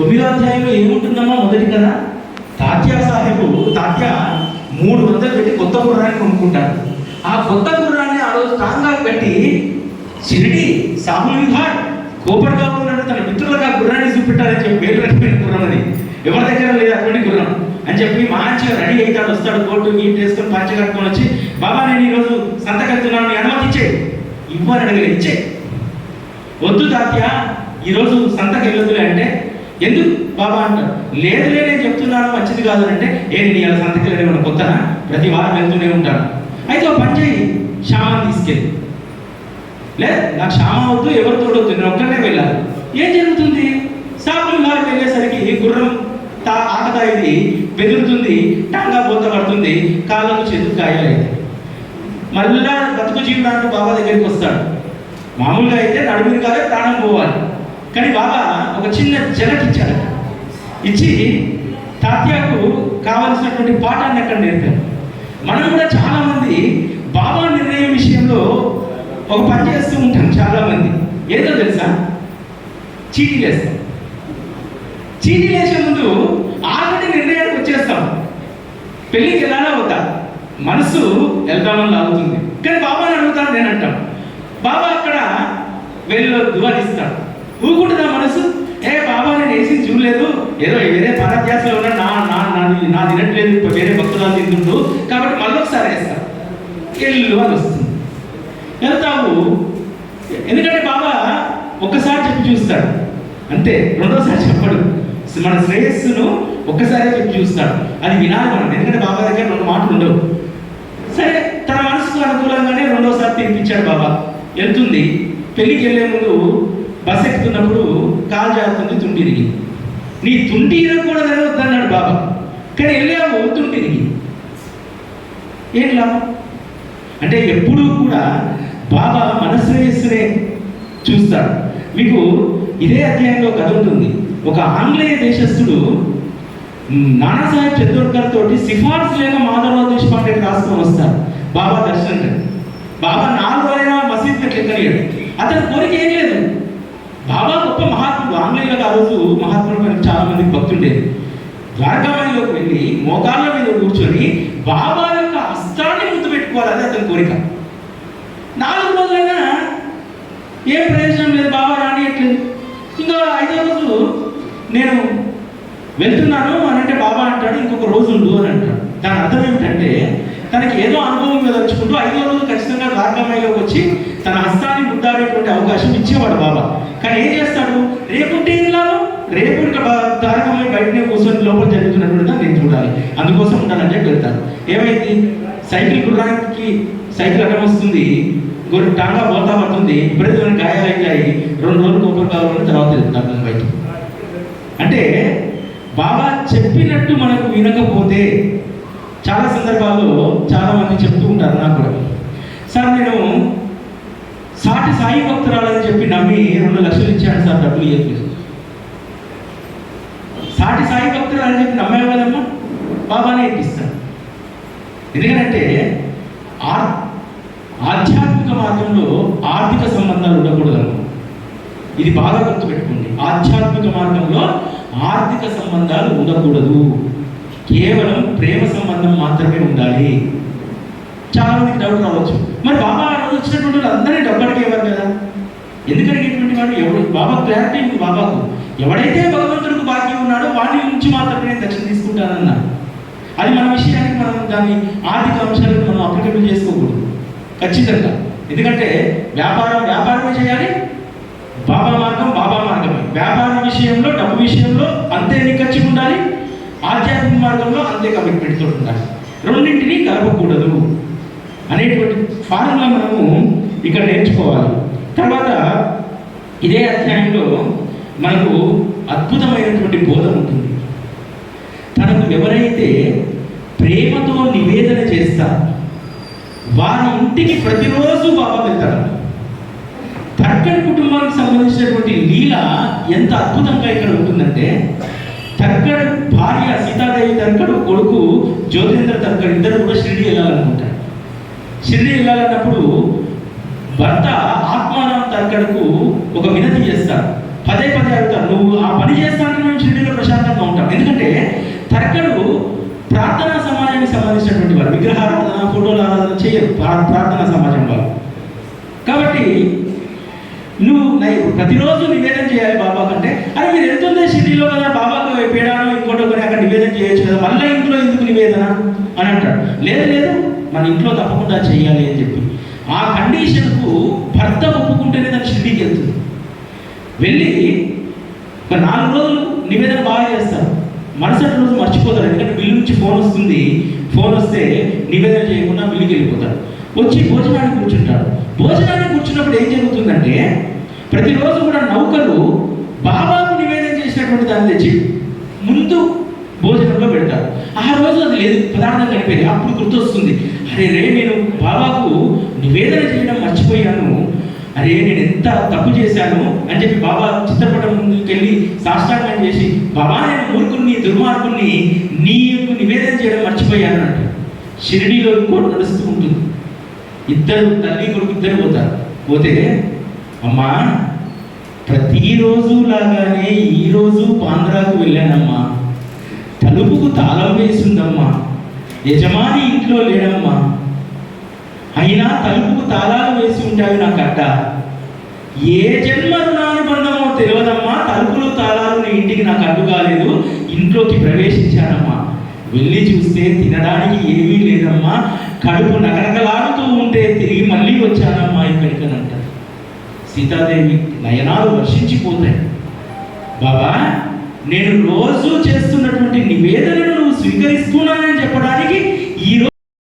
తొమ్మిదో అధ్యాయంలో ఏముంటుందమ్మా మొదటి కదా తాత్యా సాహెబు తాత్య మూడు వందలు పెట్టి కొత్త గుర్రాన్ని కొనుక్కుంటారు ఆ కొత్త గుర్రాన్ని ఆ రోజు తాంగా పెట్టి షిరిడి సాహుల్ విహార్ కోపర్గా ఉన్నాడు. తన మిత్రులకు ఆ గుర్రాన్ని చూపెట్టాలని చెప్పి పేరు పెట్టిన గుర్రం అని ఎవరి దగ్గర లేదు అటువంటి గుర్రం అని చెప్పి మంచిగా రెడీ అవుతాడు వస్తాడు కోర్టు నీట్ వేసుకొని పంచ కట్టుకొని వచ్చి బాబా నేను ఈరోజు సంతకెళ్తున్నాను నీ అనుమతి ఇచ్చే. ఇవ్వని అడగలే ఇచ్చే. వద్దు తాత్య ఈరోజు సంతకెళ్ళదులే అంటే ఎందుకు బాబా అంటారు లేదు నేను చెప్తున్నాను మంచిది కాదు అంటే ఏ నేను ఇలా సంతకి వెళ్ళడం కొత్తనా? ప్రతి వారం వెళ్తూనే ఉంటాను. అయితే ఒక పని చేయి క్షామాన్ని తీసుకెళ్ళి. లేదు నాకు క్షామం వద్దు ఎవరు తోడొద్దు నేను ఒక్కనే వెళ్ళాలి. ఏం జరుగుతుంది? సాపులు గారు వెళ్ళేసరికి ఈ గుర్రం తా ఆకతాయిది బెదురుతుంది టాంగా పోత పడుతుంది కాళ్ళకు చేతులు గాయాలైతే మళ్ళా బతుకు జీవితానికి బాబా దగ్గరికి వస్తాడు. మామూలుగా అయితే నడుముని కాదే ప్రాణం పోవాలి. కానీ బాబా ఒక చిన్న జగట్ ఇచ్చాడు. ఇచ్చి తాత్యాకు కావలసినటువంటి పాఠాన్ని అక్కడ నేర్పారు. మనం కూడా చాలామంది బాబా నిర్ణయం విషయంలో ఒక పని చేస్తూ ఉంటాం చాలామంది. ఏదో తెలుసా? చీటీ వేస్తాం చీటీ వేసే ముందు ఆల్రెడీ నిర్ణయానికి వచ్చేస్తాం. పెళ్ళికి ఎలానే అవుతా? మనసు వెళ్దామని లాగుతుంది. కానీ బాబాని అడుగుతాను నేను అంటాం బాబా అక్కడ వెళ్ళొద్దు అని ఇస్తాడు. ఊరుకుంటుందా మనసు? ఏ బాబా నేను వేసి చూడలేదు. ఏదో వేరే పరధ్యాసలో ఉన్న నా నా నాది నా తినట్లేదు ఇప్పుడు వేరే భక్తులు తింటుండు. కాబట్టి మళ్ళీ ఒకసారి వేస్తాడు ఎల్లు అని వస్తుంది. వెళ్తావు. ఎందుకంటే బాబా ఒక్కసారి చెప్పి చూస్తాడు. అంతే రెండోసారి చెప్పడు. మన శ్రేయస్సును ఒక్కసారి చెప్పి చూస్తాడు. అది వినాలి మనం. ఎందుకంటే బాబా దగ్గర రెండు మాటలు ఉండవు. సరే తన మనసుకు అనుకూలంగానే రెండోసారి తినిపించాడు బాబా. వెళ్తుంది. పెళ్ళికి వెళ్ళే ముందు బస్ ఎక్కుతున్నప్పుడు కాలు జారుతుంది తుంటిరిగి నీ తుంటి ఇరగకూడదని వద్దన్నాడు బాబా. కానీ వెళ్ళావు తుంటిరిగి ఏం లాభం అంటే ఎప్పుడూ కూడా బాబా మనశ్రేయస్సునే చూస్తాడు. మీకు ఇదే అధ్యాయంలో కథ ఉంటుంది. ఒక ఆంగ్లేయ దేశస్థుడు నానాసాహెబ్ చతుర్కర్ తోటి సిఫార్సు లేక మాధవరావు దేశపాండే రాసుకొని వస్తారు. బాబా దర్శనం బాబా నాలుగు అయినా మసీద్ ఎక్కనియాడు అతని కోరిక ఏం లేదు. బాబా గొప్ప మహాత్ముడు ఆంగ్లేయులకు ఆ రోజు మహాత్ముడు మనకి చాలా మందికి భక్తుండేది ద్వారకామణిలోకి వెళ్ళి మోకాళ్ళ మీద కూర్చొని బాబా యొక్క హస్తాన్ని ముద్దు పెట్టుకోవాలి అతని కోరిక. నాలుగు రోజులైనా ఏం ప్రయోజనం లేదు బాబా రానియట్లేదు ఇంకా ఐదో రోజు నేను వెళ్తున్నాను అని అంటే బాబా అంటాడు ఇంకొక రోజు ఉండు అని అంటాడు. దాని అర్థం ఏమిటంటే తనకి ఏదో అనుభవం మీద వచ్చుకుంటూ ఐదో రోజు ఖచ్చితంగా ద్వారకామాయిలోకి వచ్చి తన హస్తాన్ని ముద్దాడేటువంటి అవకాశం ఇచ్చేవాడు బాబా. కానీ ఏం చేస్తాడు? రేపుంటే ఏం లాభం? రేపు ఇంకా బయటనే కూర్చొని లోపల జరుగుతున్నటువంటి నేను చూడాలి. అందుకోసం ఉండాలని చెప్పి వెళ్తాను. ఏమైంది? సైకిల్ గుర్రానికి సైకిల్ అడ్డం వస్తుంది. గొర్రె టాంగా పోతా పడుతుంది విపరీతమైన గాయాలు అయ్యాయి రెండు రోజులు కొబ్బరి కావాలని తర్వాత వెళ్తాను బయట అంటే బాబా చెప్పినట్టు మనకు వినకపోతే చాలా సందర్భాల్లో చాలా మంది చెప్తూ ఉంటారు నాకు కూడా. సార్ నేను సాటి సాయి భక్తురాలని చెప్పి నమ్మి రెండు లక్షలు ఇచ్చాడు సార్ డబ్బులు ఇవ్వట్లేదు సాటి సాయి భక్తురాలని చెప్పి నమ్మే వాళ్ళమ్మా బాబానే ఇప్పిస్తాను ఎందుకంటే ఆధ్యాత్మిక మార్గంలో ఆర్థిక సంబంధాలు ఉండకూడదు. ఇది బాగా గుర్తుపెట్టుకోండి. ఆధ్యాత్మిక మార్గంలో ఆర్థిక సంబంధాలు ఉండకూడదు. కేవలం ప్రేమ సంబంధం మాత్రమే ఉండాలి. చాలా మందికి డౌట్ రావచ్చు మరి బాబా ఆ రోజు వచ్చినటువంటి వాళ్ళు అందరినీ డబ్బు అడిగేవారు కదా? ఎందుకు అడిగేటువంటి వాడు? ఎవడు బాబా క్లారిటీ ఉంది బాబాకు ఎవడైతే భగవంతుడికి బాకీ ఉన్నాడో వాడి నుంచి మాత్రమే నేను దక్షిణ తీసుకుంటానన్నాడు. అది మన విషయానికి మనం దాన్ని ఆర్థిక అంశాలను మనం అప్లికేబుల్ చేసుకోకూడదు. ఖచ్చితంగా. ఎందుకంటే వ్యాపారం వ్యాపారమే చేయాలి బాబా మార్గం బాబా మార్గమే. వ్యాపార విషయంలో డబ్బు విషయంలో అంతే నిక్కచ్చి ఉండాలి ఆధ్యాత్మిక మార్గంలో అంతే కమిట్మెంట్తో ఉండాలి. రెండింటినీ కలపకూడదు. అనేటువంటి ఫార్ములా మనము ఇక్కడ నేర్చుకోవాలి. తర్వాత ఇదే అధ్యాయంలో మనకు అద్భుతమైనటువంటి బోధ ఉంటుంది. తనకు ఎవరైతే ప్రేమతో నివేదన చేస్తారు వారి ఇంటికి ప్రతిరోజు బాబా వెళ్తాడు తర్కడి కుటుంబానికి సంబంధించినటువంటి లీల ఎంత అద్భుతంగా ఇక్కడ ఉంటుందంటే తర్కడ్ భార్య సీతాదేవి తర్కడు కొడుకు జ్యోతింద్ర తర్కడ్ ఇద్దరు కూడా షిరిడి వెళ్ళాలనుకుంటారు. షిరిడి వెళ్ళాలన్నప్పుడు భర్త ఆత్మానం తరగడుకు ఒక వినతి చేస్తారు. పదే పదే అడుగుతారు నువ్వు ఆ పని చేస్తానని మేము షిరిడిలో ప్రశాంతంగా ఉంటాం. ఎందుకంటే తర్కడు ప్రార్థనా సమాజానికి సంబంధించినటువంటి వారు విగ్రహారాధన ఫోటోలు ఆరాధన చేయరు. ప్రార్థనా సమాజం వారు కాబట్టి నువ్వు ప్రతిరోజు నివేదన చేయాలి బాబా కంటే. అరే మీరు వెళ్తుందే సిటీలో కదా బాబాకు పేడానో ఇంకోటో కొని అక్కడ నివేదన చేయొచ్చు కదా. మళ్ళీ ఇంట్లో ఎందుకు నివేదన? అని అంటాడు. లేదు లేదు మన ఇంట్లో తప్పకుండా చేయాలి అని చెప్పి. ఆ కండిషన్కు భర్త ఒప్పుకుంటేనే దాని షిరిడీకి వెళ్తుంది. వెళ్ళి ఒక నాలుగు రోజులు నివేదన బాగా చేస్తారు. మరుసటి రోజు మర్చిపోతారు. ఎందుకంటే బిల్లు నుంచి ఫోన్ వస్తుంది. ఫోన్ వస్తే నివేదన చేయకుండా బిల్లుకి వెళ్ళిపోతాడు వచ్చి భోజనానికి కూర్చుంటాడు భోజనానికి కూర్చున్నప్పుడు ఏం జరుగుతుందంటే ప్రతిరోజు కూడా నౌకలు బాబాకు నివేదన చేసినటువంటి దాన్ని తెచ్చి ముందు భోజనంలో పెడతారు. ఆ రోజు అది లేదు పదార్థం కనిపేది అప్పుడు గుర్తొస్తుంది. అరే రే నేను బాబాకు నివేదన చేయడం మర్చిపోయాను. అరే నేను ఎంత తప్పు చేశాను అని చెప్పి బాబా చిత్రపటం ముందుకెళ్ళి సాష్టాంగం చేసి బాబా నేను మూర్ఖుని దుర్మార్గుని నీ యొక్క నివేదన చేయడం మర్చిపోయాను అంట షిరిడీలో కూడా నడుస్తూ ఉంటుంది. ఇద్దరు తల్లి కొడుకు ఇద్దరు పోతారు. పోతే అమ్మా ప్రతిరోజు లాగానే ఈరోజు బాంద్రాకు వెళ్ళానమ్మా. తలుపుకు తాళం వేసిందమ్మా. యజమాని ఇంట్లో లేడమ్మా. అయినా తలుపుకు తాళాలు వేసి ఉంటాయి నా కట్ట ఏ జన్మ రుణానుబంధమో తెలియదమ్మా. తలుపులు తాళాలు నీ ఇంటికి నాకు అడ్డు కాలేదు. ఇంట్లోకి ప్రవేశించానమ్మా. వెళ్ళి చూస్తే తినడానికి ఏమీ లేదమ్మా. కడుపు నగరగలాడుతూ ఉంటే తిరిగి మళ్ళీ వచ్చానమ్మా. సీతాదేవి నయనాలు వర్షించిపోతాయి. బాబా నేను రోజు చేస్తున్నటువంటి నివేదనను నువ్వు స్వీకరిస్తున్నానని చెప్పడానికి ఈ రోజు